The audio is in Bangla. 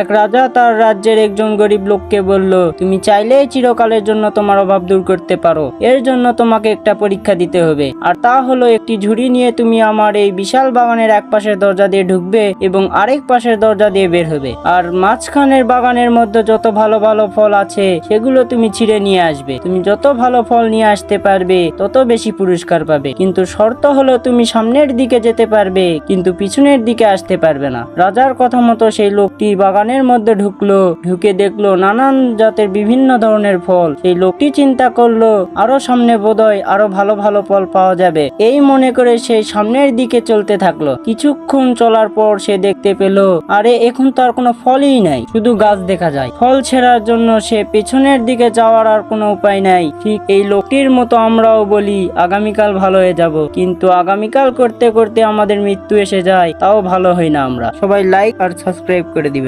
এক রাজা তার রাজ্যের একজন গরিব লোককে বলল, তুমি চাইলেই চিরকালের জন্য তোমার অভাব দূর করতে পারো। এর জন্য তোমাকে একটা পরীক্ষা দিতে হবে। আর তা হলো একটি ঝুড়ি নিয়ে তুমি আমার এই বিশাল বাগানের এক পাশের দরজা দিয়ে ঢুকবে এবং আরেক পাশের দরজা দিয়ে বের হবে। আর মাঝখানের বাগানের মধ্যে যত ভালো ভালো ফল আছে, সেগুলো তুমি ছিঁড়ে নিয়ে আসবে। তুমি যত ভালো ফল নিয়ে আসতে পারবে, তত বেশি পুরস্কার পাবে। কিন্তু শর্ত হলো তুমি সামনের দিকে যেতে পারবে, কিন্তু পিছনের দিকে আসতে পারবে না। রাজার কথা মতো সেই লোকটি বাগানের মধ্যে ঢুকলো, ঢুকে দেখল নানান জাতের বিভিন্ন ধরনের ফল। সেই লোকটি চিন্তা করল, আরও সামনে বোধহয় আরও ভালো ভালো ফল পাওয়া যাবে। এই মনে করে সে সামনের দিকে চলতে থাকল। কিছুক্ষণ চলার পর সে দেখতে পেল, আরে, এখন তো আর কোনো ফলই নাই। শুধু গাছ দেখা যায়। ফল ছেড়ার জন্য সে পেছনের দিকে যাওয়ার আর কোনো উপায় নাই। ঠিক এই লোকটির মতো আমরাও বলি, আগামীকাল ভালো হয়ে যাব। কিন্তু আগামীকাল করতে করতে আমাদের মৃত্যু এসে যায়, তাও ভালো হয় না আমরা। সবাই লাইক আর সাবস্ক্রাইব করে দিবে।